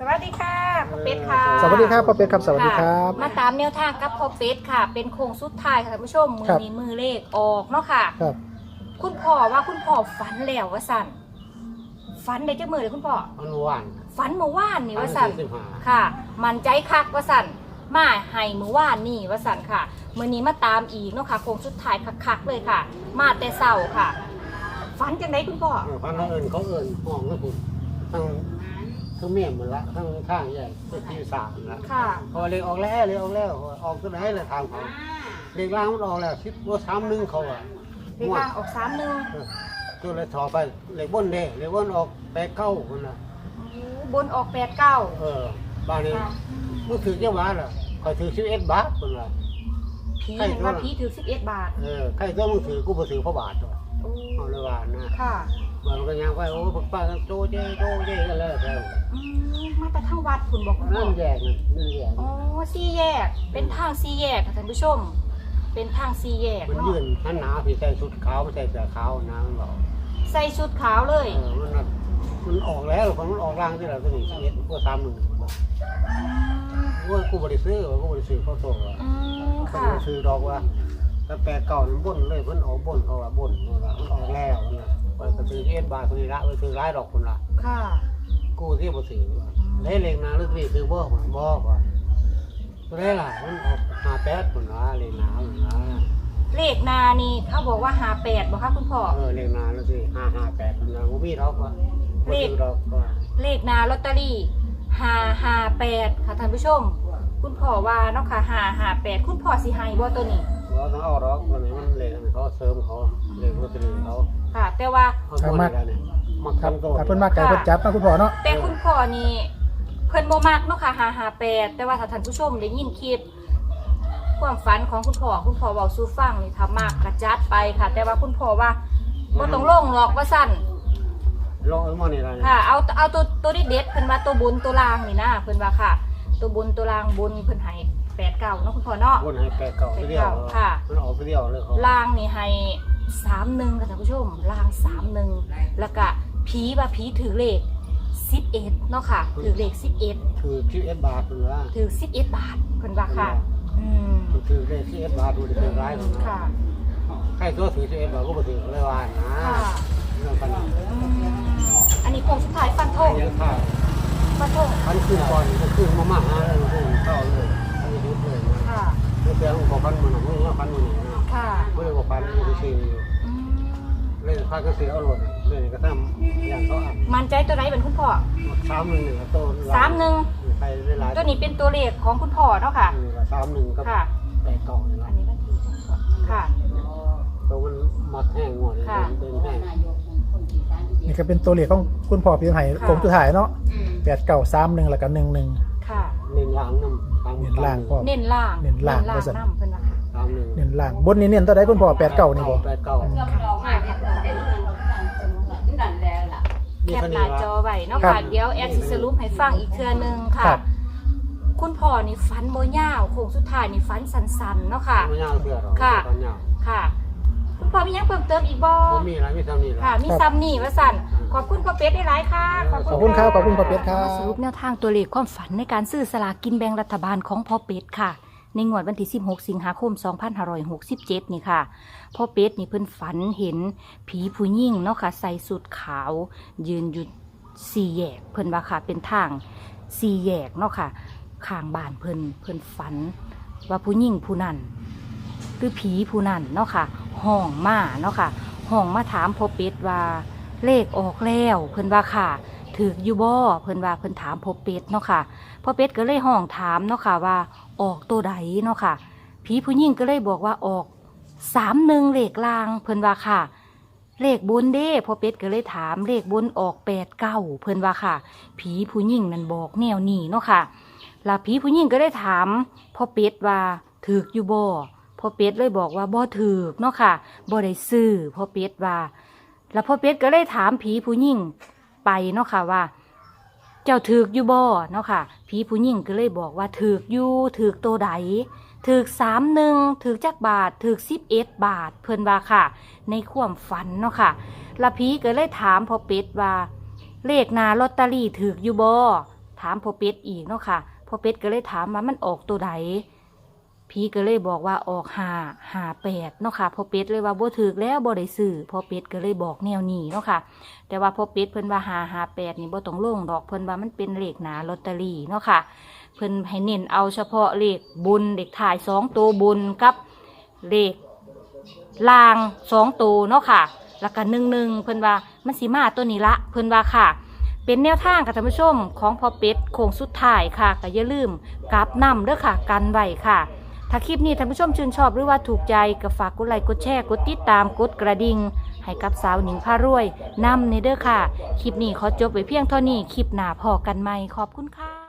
สวัสดีค่ะพ่อเป็ดค่ะสวัสดีครับพ่อเป็ดครับสวัสดีครับะมาตามแนวทางกับพ่อเป็ดค่ะ เป็นโค้งสุดท้ายค่ะท่านผู้ชมมือครับนี้มือเลขออกเนาะค่ะ ครับคุณพ่อว่าคุณพ่อฝันแล้วว่าสั่นฝันได้จักมือเลยคุณพ่อมันหวานฝันเมื่อวานนี่ว่าสั่น สิบห้าค่ะ มันใจคักว่าสั่นมาให้เมื่อวานนี่ว่าสั่นค่ะมือนี้มาตามอีกเนาะค่ะโค้งสุดท้ายคักๆเลยค่ะ มาแต่เศร้าค่ะฝันจังไดคุณพ่อเออพันเขาเอิญเขาเอิญห้องแล้วคุณทั้ง ทั้งเมียมหมดละทั้งข้างใหญ่เป็นที่สามละค่ะ พอเรียกออกแล้วเรียกออกแล้วออกตัวไหนเลยทางเขาเรียกล่างมันออกแล้วคิดว่าสามหนึ่งเขาอะเลขล่างออกสามหนึ่งเออตัวเลยถอไปเรียกบนเด้เรียกบนออกแปดเก้าคนน่ะบนออกแปดเก้าเออบ้านนี้ค่ะเมื่อถือเจ้าบ้านล่ะคอยถือสิบเอ็ดบาทคนละผีใช่เห็นว่าผีถือสิบเอ็ดบาทเออใครตัวมึงถือกูบ่ถือพระบาทตัวโอ้เอาเลยว่านะค่ะ มันก็ยังไปโอ้พวกป้ากันโจเจโจเจกันแล้วแล้วอืมมาแต่ทางวัดคุณบอกคุณพ่นั่อนแยกนั่นนั่นแยกอ๋อสี่แยก เป็นทางสี่แยกค่ะท่านผู้ชม เป็นทางสี่แยกมันเนาะยืนหันหนาพี่ใส่ชุดขาวไม่ใส่เสื้อขาวนะมันบอกใส่ชุดขาวเลยเออมันน่ะมันออกแล้วคนมันออกร่างที่เราตัวนี้ชีวิตกูสามหมื่นบอกว่ากูบริซื้อว่ากูบริซื้อเขาโซ่ว่า อืมเขาค่ะบริซื้อดอกว่าแต่แปลเก่ามันบ่นเลยมันออกบ่นเขาว่าบ่นว่ามันออกแล้วนะ ไปก็ซื้อเอ็นบาทคนนี้ละไปซื้อร้ายดอกคนละค่ะกูที่บริซื้อว่าได้เลงนาหรือที่ซื้อบ่บ่ว่าตัวได้ล่ะมันออกหาแปดคนละเลงนาคนละเลขนานี่เขาบอกว่าหาแปดบอกค่ะคุณพ่อเออเลงนาแล้วสิห้าห้าแปดคนละกูมีดอกว่าบ่ซื้อดอกก็เลขนาลอตเตอรี่ห้าห้าแปดค่ะท่านผู้ชม คุณพ่อว่าเนาะค่ะห้าห้าแปดคุณพ่อสิให้บ่ตัวนี้ ว่าเอาดอกคนนี้มันเลงเขาเสริมเขาเลงรถตอรีเขาค่ะ แต่ว่าเขาบ่ได้เนี่ยมักครับทำโตถ้าเพิ่นมากไก่เพิ่นจับมาคุณพ่อเนาะแต่คุณพ่อนี่เพิ่นบ่มักเนาะค่ะหาหาแปดแต่ว่าถ้าท่านผู้ชมได้ยินคลิปความฝันของคุณพ่อคุณพ่อเว้าสู่ฟังนี่ถ้ามากกระจัดไปค่ะ แต่ว่าคุณพ่อว่าบ่ต้องลงหรอกว่าสั่นลองเอามานี่ละเนี่ยค่ะ เอาเอาตัวตัวที่เด็ดเพิ่นว่าตัวบนตัวล่างนี่นะเพิ่นว่าค่ะ ตัวบนตัวล่างบนเพิ่นให้ เก้าเนาะคุณพ่อเนาะวนให้แปดเก่าไปเดียวค่ะมันออกไปเดียวเลยเขาล่างนี่ให้สามหนึ่งค่ะท่านผู้ชมล่างสามหนึ่งแล้วก็ผีว่าผีถือเลขสิบเอ็ดเนาะค่ะ ถือเลขสิบเอ็ดคือคิวเอสบาทเป็นว่าถือสิบเอ็ดบาทเพิ่นว่าค่ะอืมมันคือเลขคิวเอสบาทดูดิเป็นร้ายของค่ะใครตัวถือคิวเอสบาทก็มาถือเลยว่านะค่ะเรื่องพันอืมอันนี้โคงสุดท้ายฟันธงเยอะข้าวฟันธงพันคืนก่อนก็คืนมาม่าหาเลยคืนเข้าเลยไม่ยุดเลยนะ ค่ะไม่เสียงของพันมันหนุ่มว่าพันมันนี่นะค่ะไม่ได้บอกพันมันคืออืมเล่นพันก็เสียเอาหล่นเล่นก็ทำอย่างเขาอะมันใจตัวไหนเป็นคุณพ่อสามหนึ่งหนึ่งตัวสามหนึ่งไปได้หลายตัวนี้เป็นตัวเลขของคุณพ่อเนาะค่ะสามหนึ่งก็แปดกล่อัละนนี้วันที่ค่ะตัวมันมัดแห้งงวดค่ะเดินแห้งนี่ก็เป็นตัวเลขของคุณพ่อพียงไห่กลมสุดท้ายเนาะแปดเก้าสามหนึ่งแล้วก็หนึ่งหนึ่ง เน้นล่างน้ำทางเน้นล่างพ่อ เน้นล่างเน้นล่างล่างว่าซั่น น้ำเพิ่นว่าค่ะสามหนึ่งเน้นล่างบนนี้เน้นตัวใดคุณพ่อแปดเก้านี่บ่ แปดเก้าแคปหน้าจอไว้เนาะค่ะเดี๋ยวแอดสิสรุปให้ฟังอีกเทื่อนึงค่ะ ครับคุณพ่อนี่ฟันโบยาวโค้งสุดท้ายนี่ฟันสันๆเนาะค่ะไม่ยาวเพื่อหรอกค่ะ ตอนยาวค่ะ คุณพ่อมีหยังเพิ่มเติมอีกบ่ผมมีอะไรไม่ทำนี่หรอกค่ะ มีซ้ำนี่ว่าสั่นขอบคุณพ่อเป็ดได้หลายค่ะ ขอบคุณครับขอบคุณพ่อเป็ดครับ สรุปแนวทางตัวเลขความฝันในการซื้อสลากกินแบ่งรัฐบาลของพ่อเป็ดค่ะ ในงวดวันที่ 16 สิงหาคม 2567 นี่ค่ะ พ่อเป็ดนี่เพิ่นฝันเห็นผีผู้หญิงเนาะค่ะใส่สุดขาว ยืนอยู่สี่แยก เพิ่นว่าค่ะเป็นทางสี่แยกเนาะค่ะข้างบ้านเพิ่นเพิ่นฝัน ว่าผู้หญิงผู้นั้น คือผีผู้นั้นเนาะค่ะ ห้องมาเนาะค่ะห้องมาถามพ่อเป็ดว่าเลขออกแล้วเพิ่นว่าค่ะถืออยู่บ่เพิ่นว่าเพิ่นถามพ่อเป็ดเนาะค่ะพ่อเป็ดก็เลยห้องถามเนาะค่ะว่าออกตัวใดเนาะค่ะผีผู้หญิงก็เลยบอกว่าออกสามหนึ่งเลขลางเพิ่นว่าค่ะ เลขบนเด้พ่อเป็ดก็เลยถามเลขบนออกแปดเก้าเพิ่นว่าค่ะ ผีผู้หญิงนั่นบอกแนวนี้เนาะค่ะแล้วผีผู้หญิงก็ได้ถามพ่อเป็ดว่าถืออยู่บ่ พ่อเป็ดเลยบอกว่าบ่ถือกเนาะค่ะบ่ได้ซื้อพ่อเป็ดว่า แล้วพ่อเป็ดก็เลยถามผีผู้หญิงไปเนาะค่ะว่า เจ้าถือกอยู่บ่เนาะค่ะผีผู้หญิงก็เลยบอกว่าถือกอยู่ถือกตัวใดถือกสามหนึ่งถือกจักบาทถือกสิบเอ็ดบาท เพิ่นว่าค่ะ ในความฝันเนาะค่ะแล้วผีก็เลยถามพ่อเป็ดว่า เลขหนาลอตเตอรี่ถือกอยู่บ่ถามพ่อเป็ดอีกเนาะค่ะพ่อเป็ดก็เลยถามว่ามันออกตัวใด ผีก็เลยบอกว่าออกหาหาแปดเนาะค่ะพอเป็ดเลยว่าบ่ถือแล้วบ่ได้ซื้อพอเป็ดก็เลยบอกแนวนี้เนาะค่ะ แต่ว่าพอเป็ดเพิ่นว่าหาหาแปดนี่บ่ต้องลงดอกเพิ่นว่ามันเป็นเลขหนาลอตเตอรี่เนาะค่ะ เพิ่นให้เน้นเอาเฉพาะเลขบุญเลขถ่ายสองตัวบุญกับเลขลางสองตัวเนาะค่ะ แล้วก็หนึ่งหนึ่งเพิ่นว่ามันสีมาตัวนี้ละเพิ่นว่าค่ะเป็นแนวทางค่ะท่านผู้ชมของพอเป็ดโค้งสุดท้ายค่ะก็อย่าลืมกราบนำเด้อค่ะ กันไว้ค่ะ ถ้าคลิปนี้ท่านผู้ชมชื่นชอบหรือว่าถูกใจก็ฝากกดไลค์กดแชร์กดติดตามกดกระดิ่งให้กับสาวหนิงพารวยนำในเด้อค่ะ คลิปนี้ขอจบไว้เพียงเท่านี้คลิปหน้าพอกันใหม่ขอบคุณค่ะ